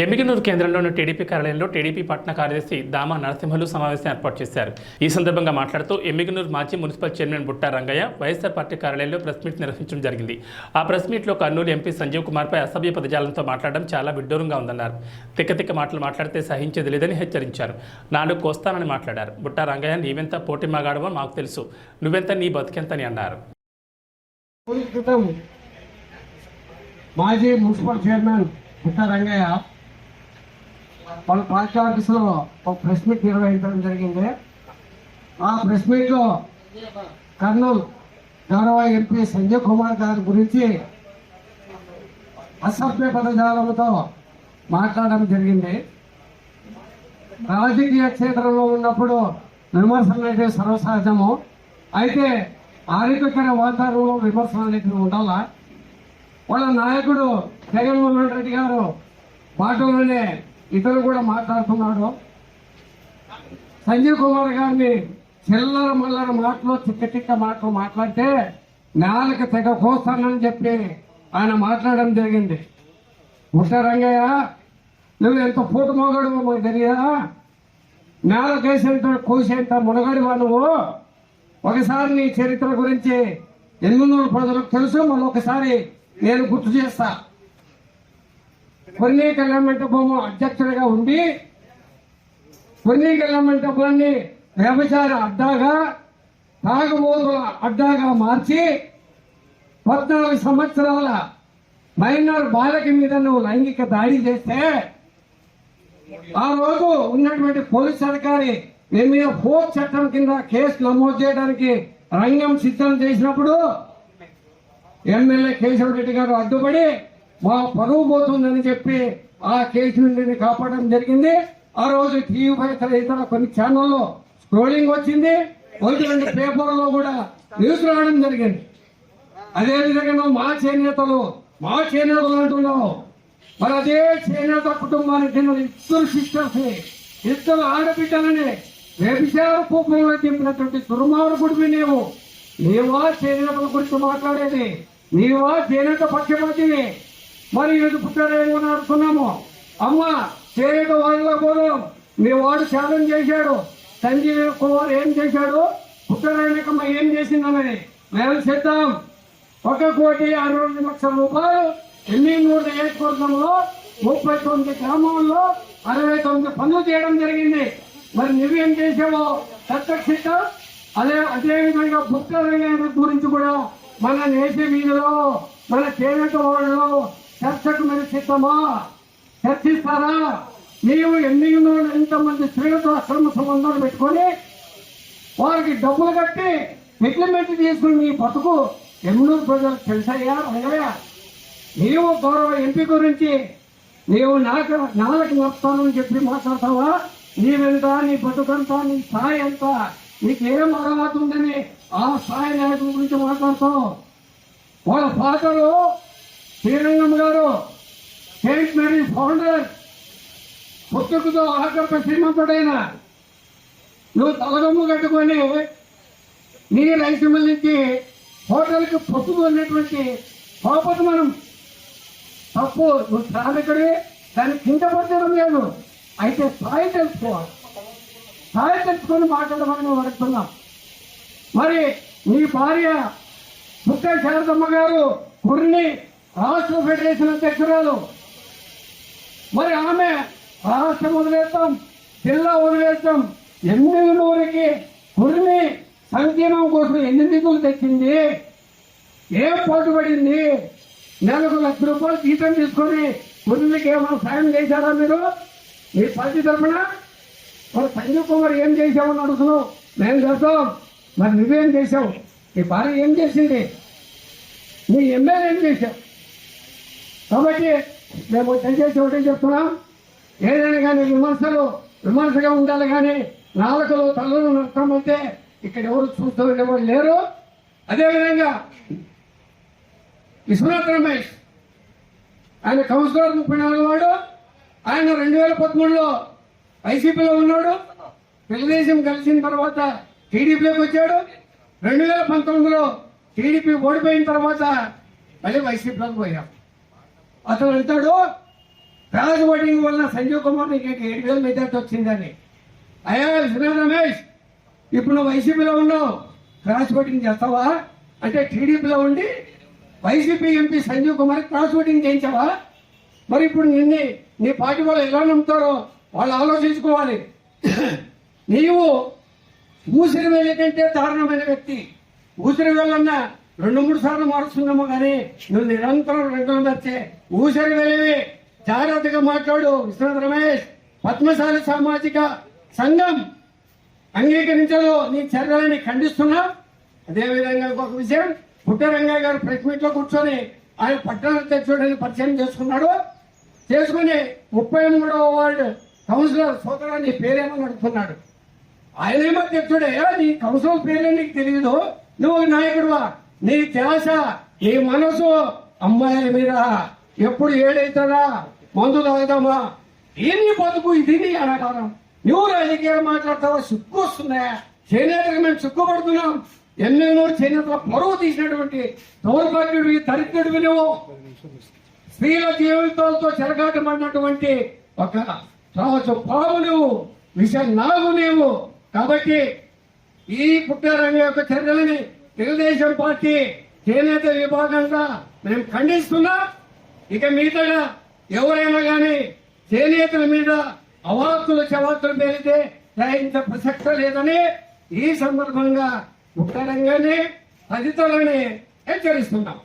ఎమ్మిగనూరు కేంద్రంలోని టీడీపీ కార్యాలయంలో టీడీపీ పట్టణ కార్యదర్శి దామా నరసింహలు సమావేశం ఏర్పాటు చేశారు. ఈ సందర్భంగా మాట్లాడుతూ ఎమ్మిగనూరు మాజీ municipal chairman Butta Rangaiah YSR party కార్యాలయంలో ప్రెస్ మీట్ నిర్వహించడం జరిగింది. ఆ ప్రెస్ మీట్లో కర్నూలు ఎంపీ సంజీవ్ కుమార్పై అసభ్య పదజాలంతో మాట్లాడడం చాలా విడ్డూరంగా ఉందన్నారు. తిక్క తిక్క మాటలు మాట్లాడితే సహించేది లేదని హెచ్చరించారు. నాలుగు కోస్తానని మాట్లాడారు. బుట్టా రంగయ్య నీవెంత పోటీ మాగాడవో మాకు తెలుసు. నువ్వెంత నీ బతికెంతని అన్నారు. మాజీ మున్సిపల్ చైర్మన్ బుట్టా రంగయ్య వాళ్ళ పార్టీ ఆఫీసులో ఒక ప్రెస్ మీట్ నిర్వహించడం జరిగింది. ఆ ప్రెస్ మీట్లో కర్నూలు గౌరవ ఎంపీ సంజయ్ కుమార్ గారి గురించి అసభ్య పదజాలంతో మాట్లాడడం జరిగింది. రాజకీయ క్షేత్రంలో ఉన్నప్పుడు విమర్శలు అనేది సర్వసహజము. అయితే ఆరోగ్యకర వాతావరణంలో విమర్శలు అనేవి ఉండాలా? వాళ్ళ నాయకుడు జగన్మోహన్ రెడ్డి గారు బాటలోనే ఇతను కూడా మాట్లాడుతున్నాడు. సంజీవ్ కుమార్ గారిని చిల్లర మల్లర మాటలు చిక్క చిక్క మాటలు మాట్లాడితే నేలకు తెగ కోస్తానని చెప్పి ఆయన మాట్లాడడం జరిగింది. ముట్ట రంగయ్య నువ్వు ఎంత పూట మోగాడు మాకు తెలియదా? నేలకేసేంత కోసేంత మునగడివా నువ్వు? ఒకసారి నీ చరిత్ర గురించి ఎనిమిది ప్రజలకు తెలుసు మళ్ళీ ఒకసారి నేను గుర్తు చేస్తా. కొన్ని మంటపము అధ్యక్షుడిగా ఉండి కొన్ని మంటపాన్ని వ్యభిచార అడ్డాగా తాగుబోతుల అడ్డాగా మార్చి పద్నాలుగు సంవత్సరాల మైనర్ బాలక మీద నువ్వు లైంగిక దాడి చేస్తే ఆ రోజు ఉన్నటువంటి పోలీస్ అధికారి మీ మీద ఫోక్ చట్టం కింద కేసు నమోదు చేయడానికి రంగం సిద్ధం చేసినప్పుడు ఎమ్మెల్యే కేశవ రెడ్డి గారు అడ్డుపడి మా పరువు పోతుందని చెప్పి ఆ కేసు నుండి కాపాడడం జరిగింది. ఆ రోజు టీవీ పై ఇతర కొన్ని ఛానల్లో స్క్రోలింగ్ వచ్చింది. ఒకటి రెండు పేపర్లో కూడా న్యూస్ రావడం జరిగింది. అదే విధంగా నువ్వు మా చేనేతలు మా చేనేతలు అంటున్నావు. మరి అదే చేనేత కుటుంబానికి చెందిన ఇద్దరు సిస్టర్స్ ఇద్దరు ఆడబిడ్డలని వ్యభిచార కూపంలో దింపినటువంటి దుర్మార్గుడివి నీవు. నీవా చేనేతల గురించి మాట్లాడేది. నీవా చేనేత పక్షపాతివి. మరి ఇది పుట్టారేమో అని అడుగుతున్నాము అమ్మ చేనేత వాళ్ళ పోదాం. మీ వాడు త్యాగం చేశాడు. సంజీవ్ కుమార్ ఏం చేశాడు? పుట్టరాయనకమ్మ ఏం చేసిందన్నది మేము చేద్దాం. ఒక కోటి అరవై లక్షల రూపాయలు ఎన్ని నూట నియోజకవర్గంలో ముప్పై తొమ్మిది గ్రామాల్లో అరవై తొమ్మిది పనులు చేయడం జరిగింది. మరి నువ్వేం చేసావో తత్వక్షిత అదే అదేవిధంగా బుక్క గురించి కూడా మన నేస వీధిలో మన చేనేత వాళ్ళలో చర్చకు మీరు సిద్ధమా చర్చిస్తారా? నీవు ఎన్ని ఎంతమంది స్త్రీలతో అక్రమ సంబంధాలు పెట్టుకొని వారికి డబ్బులు కట్టి సెటిల్మెంట్ తీసుకుని నీ బతుకు ఎన్నో ప్రజలు తెలుసయ్యా అయ్యా నీవు గౌరవ ఎంపీ గురించి నీవు నాకు నాలుగు నప్తానని చెప్పి మాట్లాడతావా? నీవెంత నీ బతుకంతా నీ స్థాయి ఎంత? నీకేం అర్హత ఉందని ఆ స్థాయి నాయకుల గురించి మాట్లాడతావు? వాళ్ళ ఫాదరు శ్రీరంగం గారు సెయింట్ మేరీ ఫౌండర్ పుట్టుకతో ఆకర్ష శ్రీమంతుడైన నువ్వు తలగమ్ము కట్టుకొని నీ రైతు నుంచి హోటల్కి పసుపు అనేటువంటి కోపతి మనం తప్పు. నువ్వు శ్రామికుడి దాన్ని కింద పట్టడం లేదు. అయితే స్థాయి తెలుసుకోవాలి. స్థాయి తెలుసుకొని మాట్లాడమని మేము అడుగుతున్నాం మరి నీ భార్య ముక్క శారదమ్మ గారు కుర్ని రాష్ట్ర ఫెడరేషన్ అధ్యక్షురాలు మరి ఆమె రాష్ట్రం వదిలేస్తాం జిల్లా వదిలేస్తాం ఎనిమిది నూరికి కుర్ని సంక్షేమం కోసం ఎన్ని నిధులు తెచ్చింది? ఏం పాటుపడింది నెలకు లక్ష రూపాయలు జీతం తీసుకొని కుర్నికి ఏమైనా సాయం చేశారా మీరు? మీ పార్టీ తరఫున? మరి సంజీవ్ కుమార్ ఏం చేసామని అడుగుతున్నావు? మేము చేస్తాం. మరి నువ్వేం చేసావు ఈ భార్య ఏం చేసింది? నీ ఎమ్మెల్యే ఏం చేశావు కాబట్టి మేము దయచేసి ఒకటే చెప్తున్నాం? ఏదైనా కానీ విమర్శలు విమర్శగా ఉండాలి కానీ నాలుకలు తల్లు నష్టమైతే ఇక్కడ ఎవరు చూస్తూ ఉండేవాళ్ళు లేరు. అదేవిధంగా విశ్వనాథ్ రమేష్ ఆయన కౌన్సిలర్ ముప్పై నాలుగు వాడు ఆయన రెండు వేల పదమూడులో వైసీపీలో ఉన్నాడు. తెలుగుదేశం కలిసిన తర్వాత టీడీపీలోకి వచ్చాడు. రెండు వేల పంతొమ్మిదిలో టీడీపీ ఓడిపోయిన తర్వాత మళ్ళీ వైసీపీలోకి పోయాం. అతను అంటాడు క్రాస్ ఓటింగ్ వల్ల సంజీవ్ కుమార్ నీకు ఏడు వేల మెజార్టీ వచ్చిందని. అయ్యా విశ్వనాథ్ రమేష్ ఇప్పుడు నువ్వు వైసీపీలో ఉన్నావు. క్రాస్ ఓటింగ్ చేస్తావా? అంటే టీడీపీలో ఉండి YCP MP Sanjeev Kumar cross voting చేయించావా? మరి ఇప్పుడు నిన్ను నీ పార్టీ వాళ్ళు ఎలా నమ్ముతారో వాళ్ళు ఆలోచించుకోవాలి. నీవు ఊసిరి వెళ్ళకంటే దారుణమైన వ్యక్తి. ఊసిరి వెళ్ళన్న రెండు మూడు సార్లు మారుస్తున్నాము కానీ నువ్వు నిరంతరం రంగులు వచ్చే ఊసరి వెళ్ళి జాగ్రత్తగా మాట్లాడు. విశ్వనాథ్ రమేష్ పద్మశాలి సామాజిక సంఘం అంగీకరించదు. నీ చర్యలని ఖండిస్తున్నా. అదేవిధంగా ఇంకొక విషయం పుట్టరంగయ్య గారు ప్రెస్ మీట్లో కూర్చొని ఆయన పట్టణ అధ్యక్షుడిని పరిచయం చేసుకున్నాడు. చేసుకుని ముప్పై మూడవ వార్డు కౌన్సిలర్ సోదరా నీ పేరేమని అడుగుతున్నాడు. ఆయన ఏమో అధ్యక్షుడే. నీ కౌన్సిలర్ పేరే నీకు తెలియదు నువ్వు నాయకుడువా? నీ ధ్యాస ఈ మనసు అమ్మాయిల మీద ఎప్పుడు ఏడైతుందా? మందు తాగుదామా దీన్ని బతుకు ఇది నీ అనకాలం నువ్వు రాజకీయాలు మాట్లాడతావా? సిగ్గు వస్తుందా? చేనేతకు మేము సిగ్గుపడుతున్నాం. ఎన్నెన్నో చేనేతల పొరవు తీసినటువంటి దౌర్భాగ్యుడివి దరిద్రుడివి నువ్వు. స్త్రీల జీవితాలతో చెరగాటమన్నటువంటి ఒక రావచ్చు పావు నువ్వు. విష నాగు నీవు. కాబట్టి ఈ పుట్టారంగ యొక్క చర్యలని తెలుగుదేశం పార్టీ చేనేత విభాగంగా మేము ఖండిస్తున్నా ఇక మిగతా ఎవరైనా కానీ చేనేతల మీద అవాక్కులు చవాక్కులు పెరిగితే గ్రహించే ప్రసక్త లేదని ఈ సందర్భంగా ఉత్తరంగానే తదితరులని హెచ్చరిస్తున్నాం.